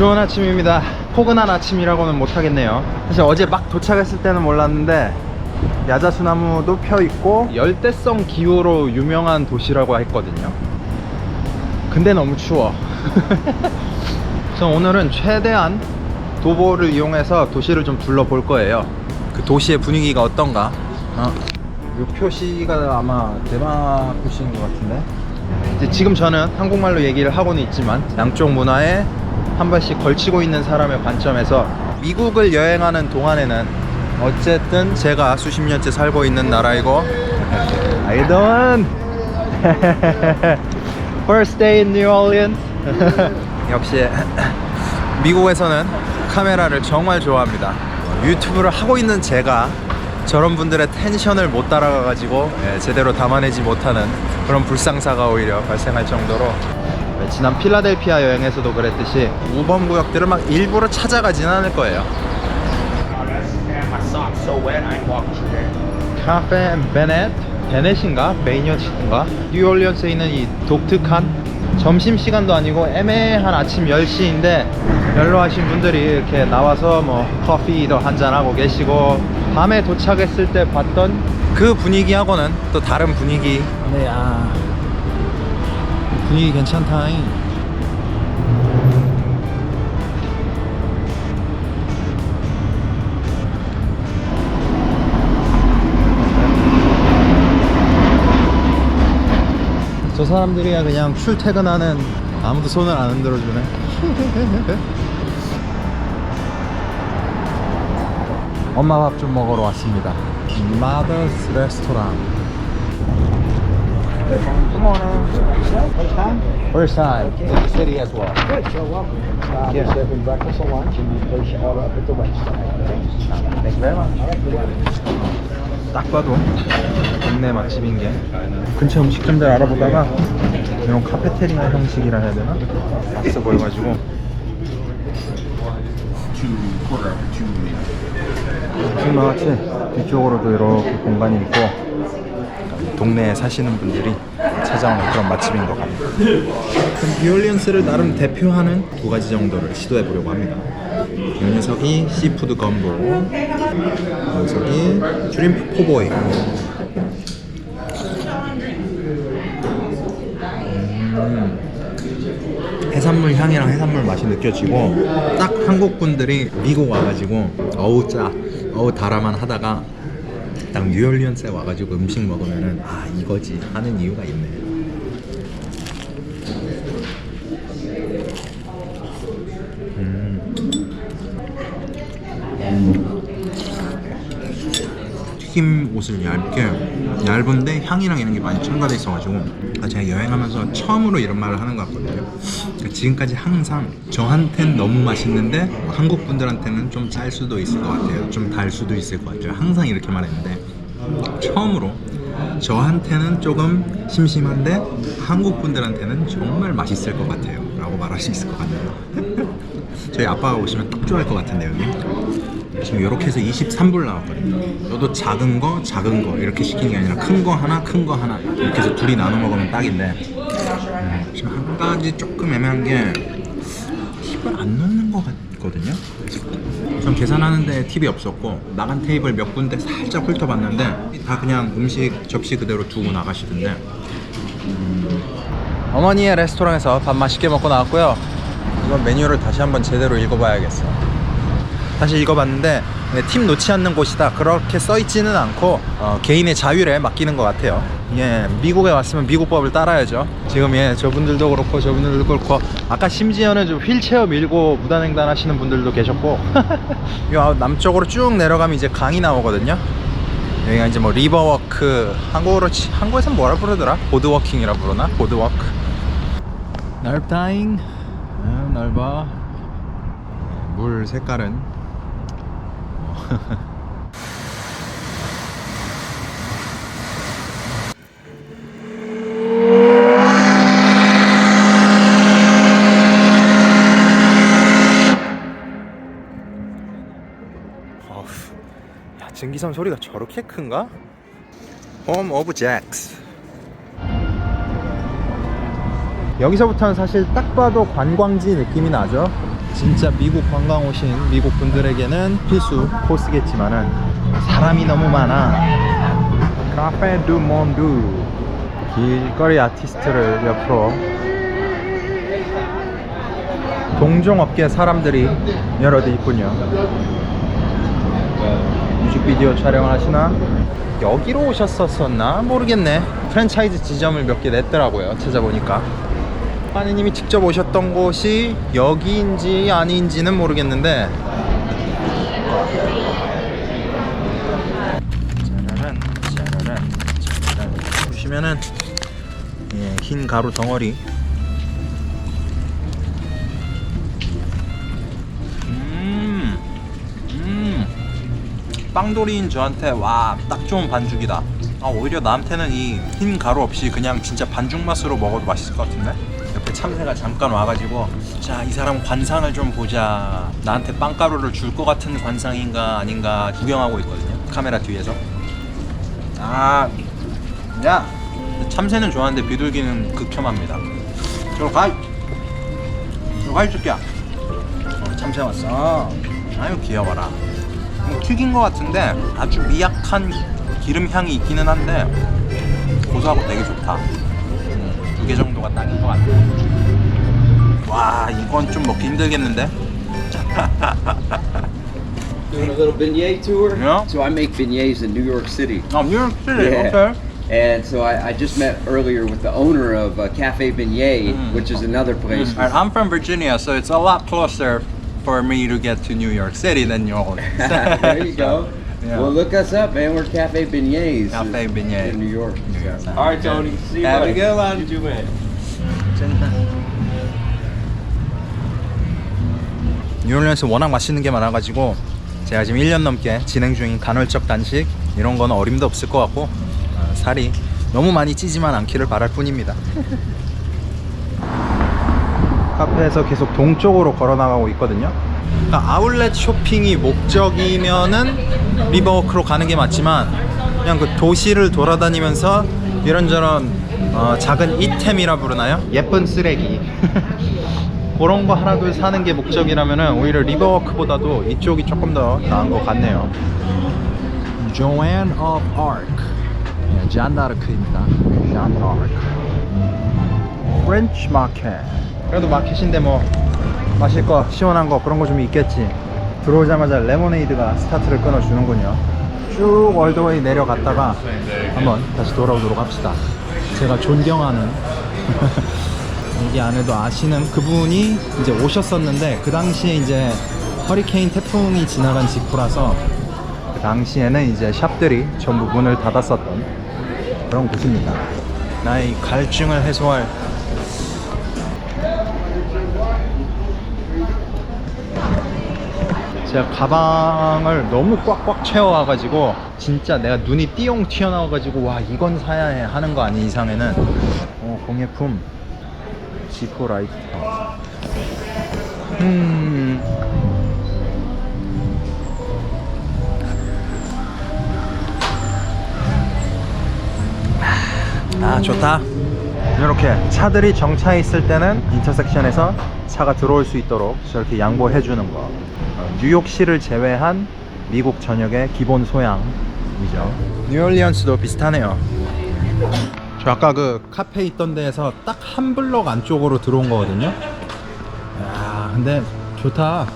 좋은 아침입니다. 포근한 아침이라고는 못하겠네요. 사실 어제 막 도착했을 때는 몰랐는데 야자수나무도 펴 있고 열대성 기후로 유명한 도시라고 했거든요. 근데 너무 추워. 그래서 오늘은 최대한 도보를 이용해서 도시를 좀 둘러볼 거예요. 그 도시의 분위기가 어떤가? 어. 이 표시가 아마 대마 표시인 것 같은데. 이제 지금 저는 한국말로 얘기를 하고는 있지만 양쪽 문화에 한 발씩 걸치고 있는 사람의 관점에서 미국을 여행하는 동안에는 어쨌든 제가 수십 년째 살고 있는 나라이고. How you doing? First day in New Orleans. 역시 미국에서는 카메라를 정말 좋아합니다. 유튜브를 하고 있는 제가 저런 분들의 텐션을 못 따라가가지고 예, 제대로 담아내지 못하는 그런 불상사가 오히려 발생할 정도로 네, 지난 필라델피아 여행에서도 그랬듯이 우범 구역들을 막 일부러 찾아가진 않을 거예요. 카페 베넷 베넷인가 베이니어치인가 뉴올리언스에 있는 이 독특한 점심 시간도 아니고 애매한 아침 10시인데 연로하신 분들이 이렇게 나와서 뭐 커피도 한잔 하고 계시고 밤에 도착했을 때 봤던 그 분위기하고는 또 다른 분위기. 네, 아 분위기 괜찮다. 저 사람들이야 그냥 출퇴근하는 아무도 손을 안 흔들어 주네. 엄마 밥 좀 먹으러 왔습니다. Mother's Restaurant. First time in the city as well. Good, you're welcome. Uh, Yeah. We're serving breakfast and lunch, and you place your order up at the website. Okay? Thank you very much. All right, you're welcome. 딱 봐도 동네 맛집인 게 근처 음식점들 알아보다가 이런 카페테리아 형식이라 해야 되나? 맛있어 보여가지고 지금 나같이 뒤쪽으로도 이렇게 공간이 있고 동네에 사시는 분들이 찾아오는 그런 맛집인 것 같아요. 그럼 뉴올리언스를 나름 대표하는 두 가지 정도를 시도해 보려고 합니다. 이 녀석이 시푸드 건보, 이 녀석이 슈림프 포보이. 음, 해산물 향이랑 해산물 맛이 느껴지고 딱 한국 분들이 미국 와가지고 어우 짜, 어우 달아만 하다가 딱 뉴올리언스에 와가지고 음식 먹으면은 아 이거지 하는 이유가 있네. 튀김 옷을 얇게 얇은데 향이랑 이런 게 많이 첨가돼 있어가지고 아, 제가 여행하면서 처음으로 이런 말을 하는 것 같거든요. 그러니까 지금까지 항상 저한텐 너무 맛있는데 한국 분들한테는 좀 짤 수도 있을 것 같아요. 좀 달 수도 있을 것 같아요. 항상 이렇게 말했는데 처음으로 저한테는 조금 심심한데 한국 분들한테는 정말 맛있을 것 같아요. 라고 말할 수 있을 것 같네요. 저희 아빠가 오시면 딱 좋아할 것 같은데 여기. 지금 이렇게 해서 23불 나왔거든요. 너도 작은 거, 작은 거 이렇게 시키는 게 아니라 큰 거 하나, 큰 거 하나 이렇게 해서 둘이 나눠 먹으면 딱인데 음, 지금 한 가지 조금 애매한 게 팁을 안 넣는 것 같거든요. 전 계산하는데 팁이 없었고 나간 테이블 몇 군데 살짝 훑어봤는데 다 그냥 음식 접시 그대로 두고 나가시던데 어머니의 레스토랑에서 밥 맛있게 먹고 나왔고요. 이건 메뉴를 다시 한번 제대로 읽어봐야겠어. 다시 읽어봤는데 네, 팁 놓지 않는 곳이다. 그렇게 써있지는 않고 어, 개인의 자율에 맡기는 것 같아요. 예, 미국에 왔으면 미국법을 따라야죠. 지금 예, 저분들도 그렇고 저분들도 그렇고 아까 심지어는 좀 휠체어 밀고 무단횡단 하시는 분들도 계셨고 요 남쪽으로 쭉 내려가면 이제 강이 나오거든요. 여기가 이제 뭐 리버워크 한국어로 치, 한국에서는 뭐라 부르더라? 보드워킹이라 부르나? 보드워크. 넓다잉. 아, 넓어 물 색깔은 어후, 야 증기선 소리가 저렇게 큰가? 홈 오브 잭스 여기서부터는 사실 딱 봐도 관광지 느낌이 나죠 진짜 미국 관광 오신 미국 분들에게는 필수 코스겠지만은 사람이 너무 많아. 카페 두 몬두 길거리 아티스트를 옆으로 동종업계 사람들이 여럿 있군요. 뮤직비디오 촬영을 하시나? 여기로 오셨었었나? 모르겠네. 프랜차이즈 지점을 몇 개 냈더라고요. 찾아보니까. 빠니님이 직접 오셨던 곳이 여기인지 아닌지는 모르겠는데. 짜라란, 짜라란, 짜라란. 보시면은 예, 흰 가루 덩어리. 음, 음. 빵돌이인 저한테 와 딱 좋은 반죽이다. 아 오히려 나한테는 이 흰 가루 없이 그냥 진짜 반죽 맛으로 먹어도 맛있을 것 같은데? 옆에 참새가 잠깐 와가지고 자 이 사람 관상을 좀 보자. 나한테 빵가루를 줄 것 같은 관상인가 아닌가 구경하고 있거든요. 카메라 뒤에서. 아, 야 참새는 좋아하는데 비둘기는 극혐합니다. 저로 가. 저로 가 이 새끼야. 어, 참새 왔어. 아유 귀여워라. 뭐 튀긴 것 같은데 아주 미약한 기름 향이 있기는 한데 고소하고 되게 좋다. 음, 두 개 정도가 딱인 것 같아. 와 이건 좀 먹기 힘들겠는데? Doing a little beignet tour. Yeah. So I make beignets in New York City. 아 뉴욕 시리 Yeah. 오케이. And so I, I just met earlier with the owner of uh, Cafe Beignet, Mm. which is another place. And I'm from Virginia, so it's a lot closer for me to get to New York City than yours. there you go. Yeah. Well, look us up, man. We're Cafe Beignets Cafe in- Beignet. in New York. New York. So. All right, Tony. See you Have a later. good one. You too, man. 뉴올리언스 워낙 맛있는 게 많아가지고 제가 지금 1년 넘게 진행 중인 간헐적 단식 이런 거는 어림도 없을 것 같고 어, 살이 너무 많이 찌지만 않기를 바랄 뿐입니다. 카페에서 계속 동쪽으로 걸어 나가고 있거든요. 그러니까 아울렛 쇼핑이 목적이면은 리버워크로 가는 게 맞지만 그냥 그 도시를 돌아다니면서 이런저런 어, 작은 이템이라 부르나요? 예쁜 쓰레기 그런 거 하나 둘 사는 게 목적이라면은 오히려 리버워크보다도 이쪽이 조금 더 나은 것 같네요. Joanne of Arc, 예, 잔 다르크입니다. 잔 다르크. 프렌치 마켓. 그래도 마켓인데 뭐 마실 거 시원한 거 그런 거 좀 있겠지. 들어오자마자 레모네이드가 스타트를 끊어주는군요. 쭉 월드웨이 내려갔다가 한번 다시 돌아오도록 합시다. 제가 존경하는 여기 안에도 아시는 그분이 이제 오셨었는데 그 당시에 이제 허리케인 태풍이 지나간 직후라서 그 당시에는 이제 샵들이 전부 문을 닫았었던 그런 곳입니다. 나의 갈증을 해소할 제가 가방을 너무 꽉꽉 채워와가지고 진짜 내가 눈이 띠용 튀어나와가지고 와 이건 사야 해 하는 거 아닌 이상에는. 어, 공예품. 지포 라이터 음. 아 좋다. 이렇게 차들이 정차해 있을 때는 인터섹션에서 차가 들어올 수 있도록 저렇게 양보해 주는 거. 어, 뉴욕시를 제외한 미국 전역의 기본 소양이죠. 뉴올리언스도 비슷하네요. 저 아까 그 카페 있던 데에서 딱 한 블럭 안쪽으로 들어온 거거든요. 야 근데 좋다.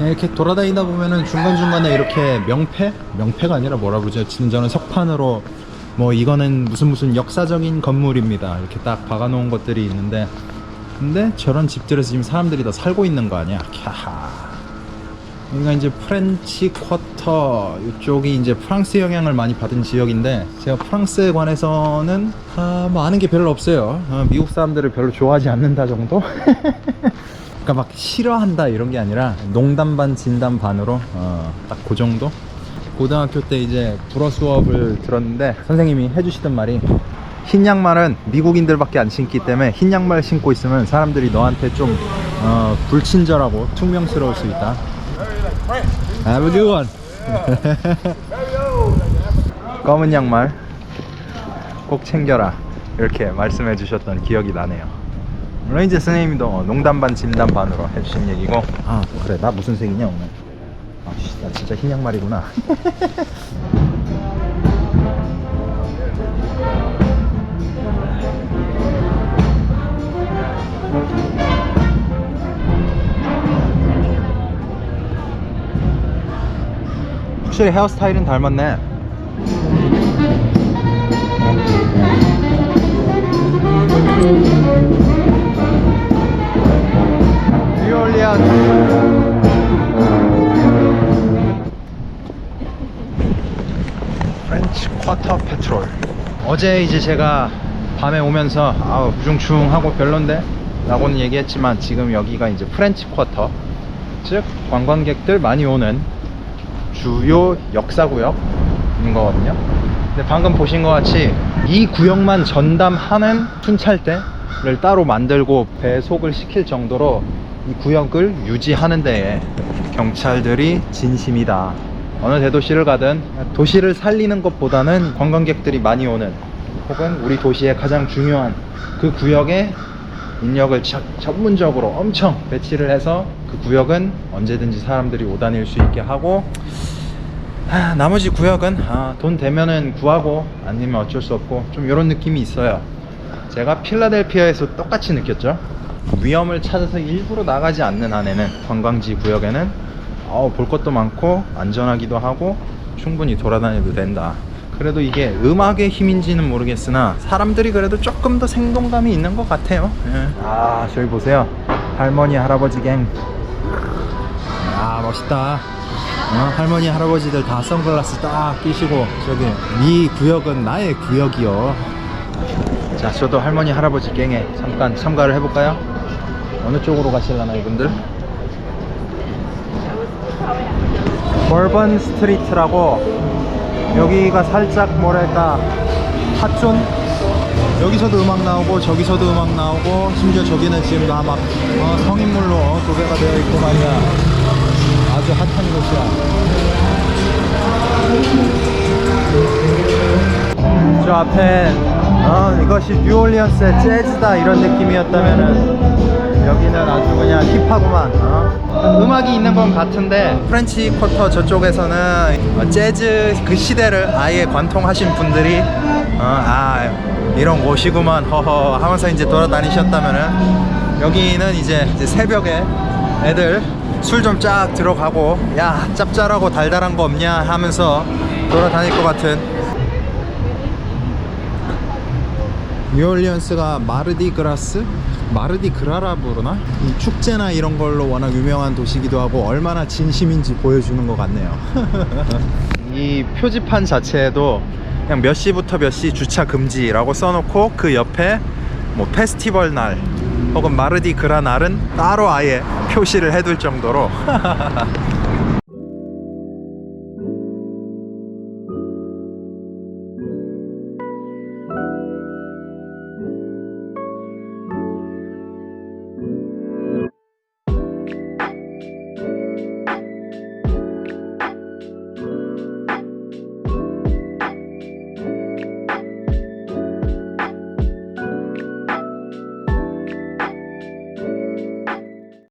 네, 이렇게 돌아다니다 보면은 중간중간에 이렇게 명패? 명패가 아니라 뭐라 그러죠? 저는 석판으로 뭐 이거는 무슨 무슨 역사적인 건물입니다. 이렇게 딱 박아놓은 것들이 있는데 근데 저런 집들에서 지금 사람들이 다 살고 있는 거 아니야? 캬하. 여기가 이제 프렌치 쿼터 이쪽이 이제 프랑스 영향을 많이 받은 지역인데 제가 프랑스에 관해서는 아, 뭐 아는 게 별로 없어요. 어, 미국 사람들을 별로 좋아하지 않는다 정도? 그러니까 막 싫어한다 이런 게 아니라 농담 반 진담 반으로 어, 딱 그 정도. 고등학교 때 이제 불어 수업을 들었는데 선생님이 해주시던 말이 흰 양말은 미국인들밖에 안 신기 때문에 흰 양말 신고 있으면 사람들이 너한테 좀 어, 불친절하고 퉁명스러울 수 있다. Have a good one. 검은 양말 꼭 챙겨라 이렇게 말씀해 주셨던 기억이 나네요. 물론 이제 선생님도 농담 반 진담 반으로 해주신 얘기고 아 그래 나 무슨 색이냐 오늘 아씨 나 진짜 흰 양말이구나. 확실히 헤어스타일은 닮았네. 뉴올리언 쿼터 페트롤. 어제 이제 제가 밤에 오면서 아우 우중충하고 별론데? 라고는 얘기했지만 지금 여기가 이제 프렌치 쿼터. 즉 관광객들 많이 오는 주요 역사구역인 거거든요. 근데 방금 보신 것 같이 이 구역만 전담하는 순찰대를 따로 만들고 배속을 시킬 정도로 이 구역을 유지하는 데에 경찰들이 진심이다 어느 대도시를 가든 도시를 살리는 것보다는 관광객들이 많이 오는 혹은 우리 도시의 가장 중요한 그 구역에 인력을 저- 전문적으로 엄청 배치를 해서 그 구역은 언제든지 사람들이 오다닐 수 있게 하고 아, 나머지 구역은 아, 돈 되면은 구하고 아니면 어쩔 수 없고 좀 이런 느낌이 있어요. 제가 필라델피아에서 똑같이 느꼈죠. 위험을 찾아서 일부러 나가지 않는 한에는 관광지 구역에는 어, 볼 것도 많고 안전하기도 하고 충분히 돌아다녀도 된다. 그래도 이게 음악의 힘인지는 모르겠으나 사람들이 그래도 조금 더 생동감이 있는 것 같아요. 예. 아 저기 보세요. 할머니 할아버지 갱. 아 멋있다. 어, 할머니 할아버지들 다 선글라스 딱 끼시고 저기 이 구역은 나의 구역이요. 자 저도 할머니 할아버지 갱에 잠깐 참가를 해볼까요? 어느 쪽으로 가실라나 이분들? 버번 스트리트라고 여기가 살짝 뭐랄까 핫존? 여기서도 음악 나오고 저기서도 음악 나오고 심지어 저기는 지금 다막 어, 성인물로 도배가 되어 있고 말이야. 아주 핫한 곳이야. 저 앞에 어, 이것이 뉴올리언스의 재즈다 이런 느낌이었다면은 여기는 아주 그냥 힙하구만 어? 음악이 있는 건 같은데 프렌치 쿼터 저쪽에서는 어, 재즈 그 시대를 아예 관통하신 분들이 어, 아 이런 곳이구만 허허 하면서 이제 돌아다니셨다면은 여기는 이제, 이제 새벽에 애들 술 좀 쫙 들어가고 야 짭짤하고 달달한 거 없냐 하면서 돌아다닐 것 같은 뉴올리언스가 마르디그라스? 마르디그라라 부르나? 이 축제나 이런 걸로 워낙 유명한 도시기도 하고 얼마나 진심인지 보여주는 것 같네요 이 표지판 자체에도 그냥 몇 시부터 몇 시 주차 금지라고 써놓고 그 옆에 뭐 페스티벌 날 혹은 마르디그라 날은 따로 아예 표시를 해둘 정도로